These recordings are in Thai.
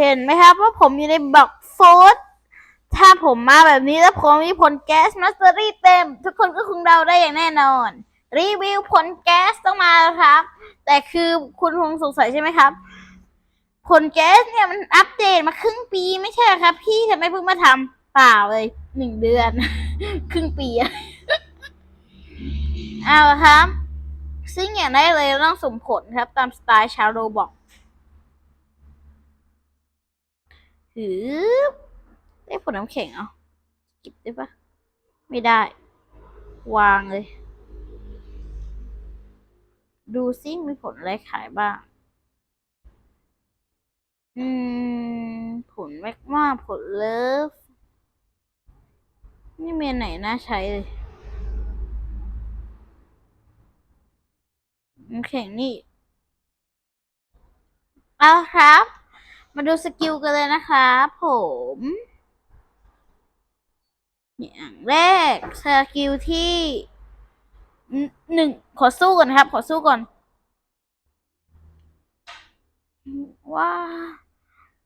เห็นไหมครับว่าผมอยู่ในบล็อกโฟดถ้าผมมาแบบนี้แล้วผมมีผลแก๊สมาสเตอรี่เต็ม ทุกคนก็คงเดาได้อย่างแน่นอน รีวิวผลแก๊สต้องมาแล้วครับ แต่คือคุณคงสงสัยใช่ไหมครับ ผลแก๊สเนี่ยมันอัปเดตมาครึ่งปีไม่ใช่ครับ พี่ทำไมเพิ่งมาทำเปล่าเลยหนึ่งเดือน ครึ่งปีอะเอาละครับ ซึ่งอย่างได้เลยต้องสมผลครับ ตามสไตล์ชาวโรบอก หือได้ผลน้ำแข็งเอาเก็บได้ปะไม่ได้ วางเลย ดูซิมีผลอะไรขายบ้าง อืม ผลแมกมาผลเลิฟ นี่เมนไหนน่าใช้เลยน้ำแข็งนี่เอาครับ มาดูสกิลกันเลยนะครับผมอย่างแรกสกิลที่หนึ่งขอสู้ก่อนนครับ ขอสู้ก่อนว่า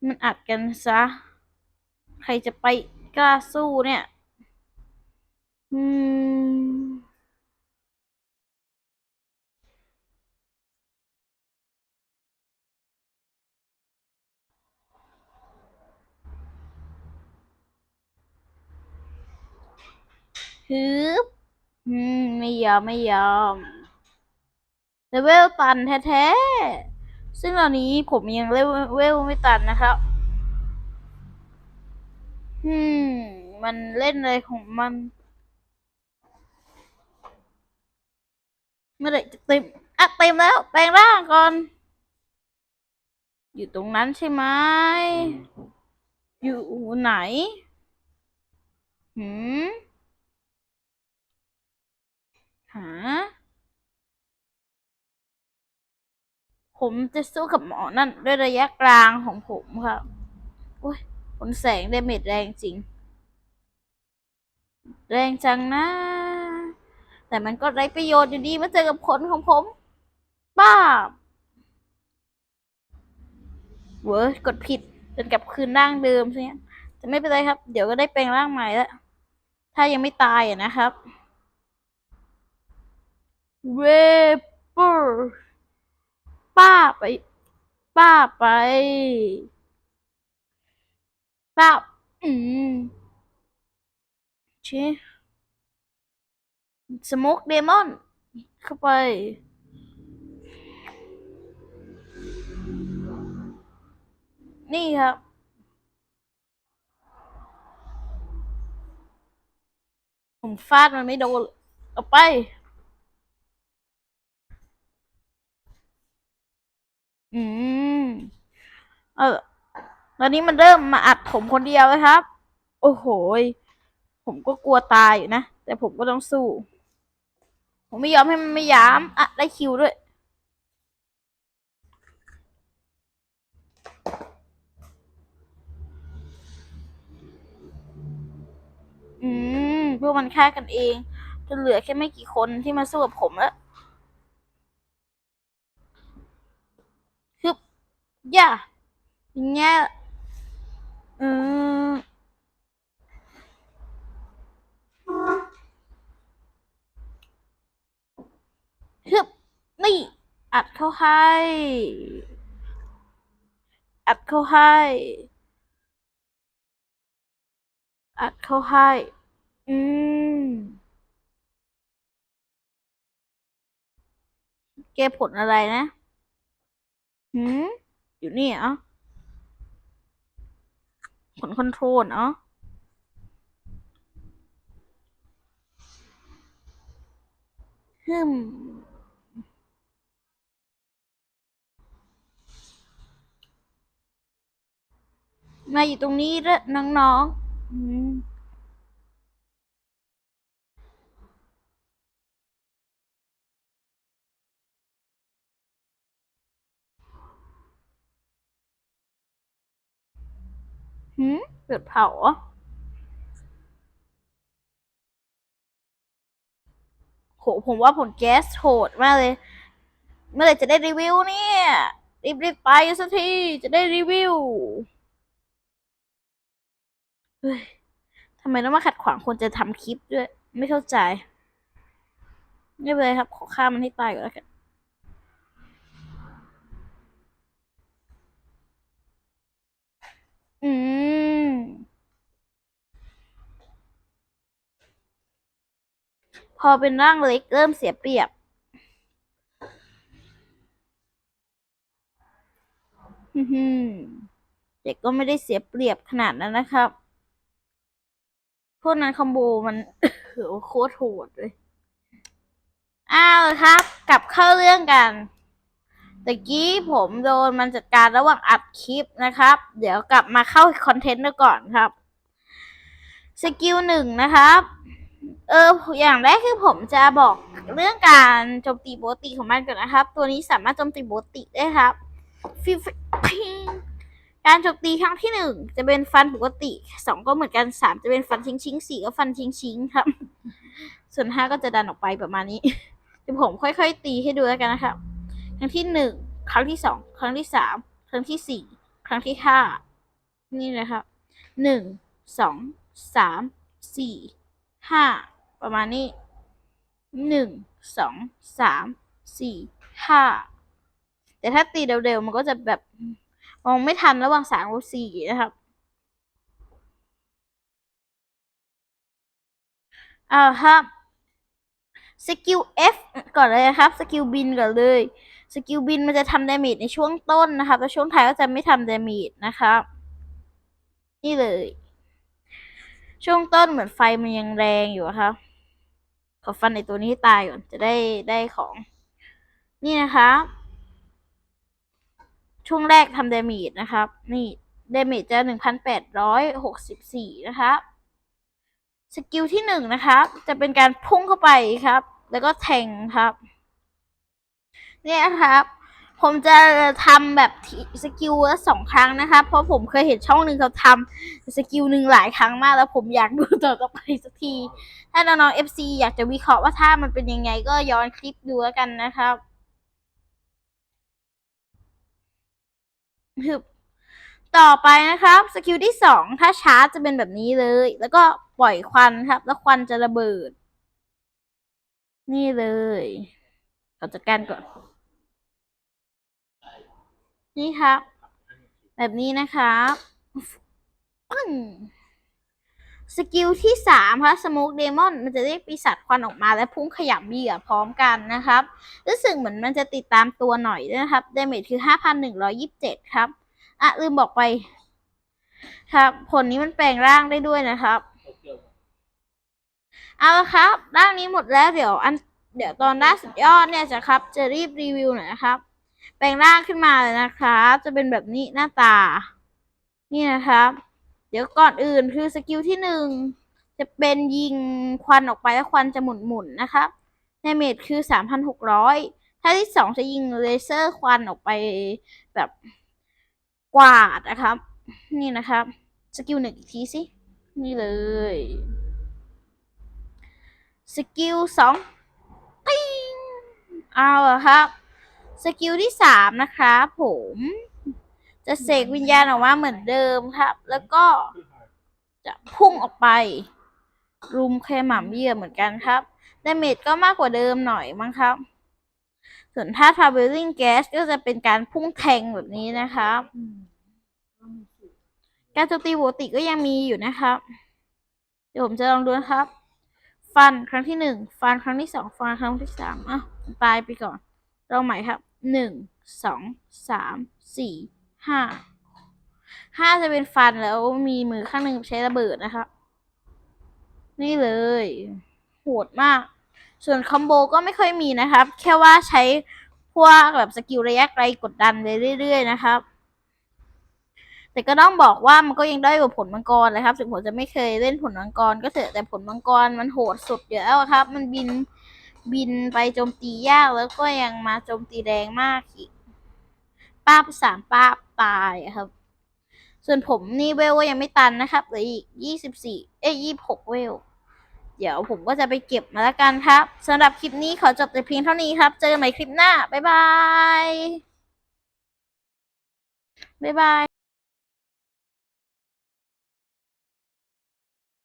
มันอัดกันซะ ใครจะไปกล้าสู้เนี่ย อืม ฮึบอืม ไม่ยอม ไม่ยอม เลเวลตันแท้ๆ ซึ่งตอนนี้ผมยังเลเวลไม่ตันนะครับอืม มันเล่นอะไรของมัน เมื่อไหร่จะเต็มอะเต็มแล้ว แปลงร่างก่อน อยู่ตรงนั้นใช่ไหม อยู่ไหน หืม หา ผมจะสู้กับหมอนั่นด้วยระยะกลางของผมครับโอ้ยผลแสงเดเมจแรงจริง แรงจังนะ แต่มันก็ไร้ประโยชน์อยู่ดีเมื่อเจอกับผลของผม บ้าเว้ยกดผิดจนกลับคืนร่างเดิมใช่ไหมแต่ไม่เป็นไรครับ เดี๋ยวก็ได้แปลงร่างใหม่แล้ว ถ้ายังไม่ตายอะนะครับ เวเปอร์ป้าไป ป้าไป ป้า อืมชิสโมกเดมอน เข้าไป นี่ครับผมฟาดมันไม่โดนเอาไป อืม เออ ตอนนี้มันเริ่มมาอัดผมคนเดียวเลยครับ โอ้โหผมก็กลัวตายอยู่นะ แต่ผมก็ต้องสู้ ผมไม่ยอมให้มันไม่ยามอะ ได้คิวด้วย อืมพวกมันฆ่ากันเองจนเหลือแค่ไม่กี่คนที่มาสู้กับผมแล้วฮึบย่า อย่างเงี้ยอืมฮึบนี่อัดเข้าให้ อัดเข้าให้ อัดเข้าให้ อืม แกผลอะไรนะ หืม อยู่นี่เหรอ ผลคอนโทรลเนาะฮึมมาอยู่ตรงนี้ล้วน้องๆ อืม หืมเปิดเผา โห ผมว่าผลแก๊สโหดมากเลย เมื่อไรจะได้รีวิวเนี่ย รีบๆไปสักที จะได้รีวิว เฮ้ยทำไมต้องมาขัดขวางคนจะทำคลิปด้วย ไม่เข้าใจ ไม่เป็นไรครับ ขอฆ่ามันให้ตายก่อนแล้วกัน อืม พอเป็นร่างเล็กเริ่มเสียเปรียบ เด็กก็ไม่ได้เสียเปรียบขนาดนั้นนะครับ พวกนั้นคอมโบมันโหโคตรโหดเลย อ้าวครับ กลับเข้าเรื่องกันตะกี้ผมโดนมันจัดการระหว่างอัดคลิปนะครับ เดี๋ยวกลับมาเข้าคอนเทนต์ก่อนครับ สกิลหนึ่งนะครับ เอออย่างแรกคือผมจะบอกเรื่องการโจมตีปกติของมันก่อนนะครับ ตัวนี้สามารถโจมตีปกติได้ครับฟิฟพิงการโจมตีครั้งที่หนึ่งจะเป็นฟันปกติสองก็เหมือนกันสามจะเป็นฟันชิงชิงสี่ก็ฟันชิงชิงครับ ส่วนห้าก็จะดันออกไปประมาณนี้เดี๋ยวผมค่อย ๆ ตีให้ดูแล้วกันนะครับครั้งที่หนึ่งครั้งที่สองครั้งที่สามครั้งที่สี่ครั้งที่ห้านี่นะครับหนึ่งสองสามสี่ ห้าประมาณนี้หนึ่งสองสามสี่ห้าแต่ถ้าตีเร็วๆ มันก็จะแบบมองไม่ทันระหว่างสามกับสี่นะครับเอาครับสกิล F ก่อนเลยนะครับสกิลบินก่อนเลยสกิลบินมันจะทำดาเมจในช่วงต้นนะครับแล้วช่วงท้ายก็จะไม่ทำดาเมจนะครับ นี่เลย ช่วงต้นเหมือนไฟมันยังแรงอยู่อะครับขอฟันในตัวนี้ตายก่อนจะได้ได้ของ นี่นะครับช่วงแรกทำเดเมจนะครับ นี่เดเมจจะหนึ่งพันแปดร้อยหกสิบสี่นะครับสกิลที่หนึ่งนะครับ จะเป็นการพุ่งเข้าไปครับ แล้วก็แทงครับ เนี่ยครับ ผมจะทำแบบสกิลละสองครั้งนะครับเพราะผมเคยเห็นช่องหนึ่งเขาทำสกิลหนึ่งหลายครั้งมาก แล้วผมอยากดูต่อต่อไปสักที ถ้าน้องๆ FC อยากจะวิเคราะห์ว่าท่ามันเป็นยังไงก็ย้อนคลิปดูแล้วกันนะครับฮึบต่อไปนะครับสกิลที่สองถ้าชาร์จจะเป็นแบบนี้เลย แล้วก็ปล่อยควันครับ แล้วควันจะระเบิด นี่เลยขอจัดการก่อน นี่ครับ แบบนี้นะครับปึ้งสกิลที่สามครับสโมกเดมอนมันจะเรียกปีศาจควันออกมาและพุ่งขยำเหยื่อพร้อมกันนะครับ รู้สึกเหมือนมันจะติดตามตัวหน่อยนะครับเดเมจคือห้าพันหนึ่งร้อยิบเจ็ดครับ อะ ลืมบอกไป ครับ ผลนี้มันแปลงร่างได้ด้วยนะครับ เอาละครับ ร่างนี้หมดแล้วเดี๋ยวอัน เดี๋ยวตอนด้านสุดยอดเนี่ยจะครับ จะรีบรีวิวหน่อยนะครับ แปลงร่างขึ้นมาเลยนะครับ จะเป็นแบบนี้หน้าตา นี่นะครับ เดี๋ยวก่อนอื่นคือสกิลที่หนึ่งจะเป็นยิงควันออกไปแล้วควันจะหมุนหมุนๆนะครับดาเมจคือสามพันหกร้อยถ้าที่สองจะยิงเลเซอร์ควันออกไปแบบกวาดนะครับ นี่นะครับสกิลหนึ่งอีกทีสิ นี่เลยสกิลสองปิ้งเอาละครับ สกิลที่สามนะครับผมจะเสกวิญญาณออกมาเหมือนเดิมครับ แล้วก็จะพุ่งออกไป รุมเคหม่ำเยื่อเหมือนกันครับดาเมจก็มากกว่าเดิมหน่อยมั้งครับ ส่วนถ้า traveling gas ก็จะเป็นการพุ่งแทงแบบนี้นะครับการโจมตีปกติก็ยังมีอยู่นะครับ เดี๋ยวผมจะลองดูนะครับ ฟันครั้งที่หนึ่งฟันครั้งที่สองฟันครั้งที่สามอะตายไปก่อน ลองใหม่ครับหนึ่งสองสามสี่ห้าห้าจะเป็นฟันแล้วมีมือข้างหนึ่งใช้ระเบิดนะครับ นี่เลย โหดมาก ส่วนคอมโบก็ไม่ค่อยมีนะครับ แค่ว่าใช้พวกแบบสกิลระยะไกลกดดันไปเรื่อย ๆ นะครับ แต่ก็ต้องบอกว่ามันก็ยังได้กว่าผลมังกรเลยครับ ถึงผมจะไม่เคยเล่นผลมังกรก็เถอะแต่ผลมังกรมันโหดสุดอยู่แล้วครับ มันบิน บินไปโจมตียากแล้วก็ยังมาโจมตีแรงมากอีกป้าบสามป้าบตายอะครับ ส่วนผมนี่เวลก็ยังไม่ตันนะครับเหลืออีกยี่สิบสี่เอ้ยยี่หกเวล เดี๋ยวผมก็จะไปเก็บมาแล้วกันครับสำหรับคลิปนี้ขอจบแต่เพียงเท่านี้ครับ เจอกันใหม่คลิปหน้า บ๊ายบาย บ๊ายบาย